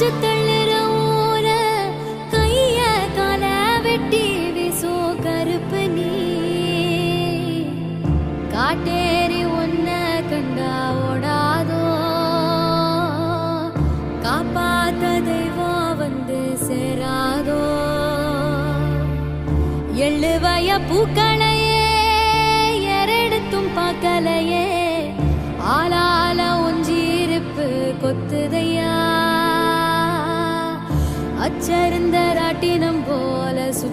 அடிச்சு தள்ளுற ஓர கைய கால வெட்டி விசோ கருப்பு நீ காட்டேரி ஒன்ன கண்டா ஓடாதோ? காப்பாத்த தெய்வம் வந்து சேராதோ? அச்சருந்த ராட்டினம் போல சுத்த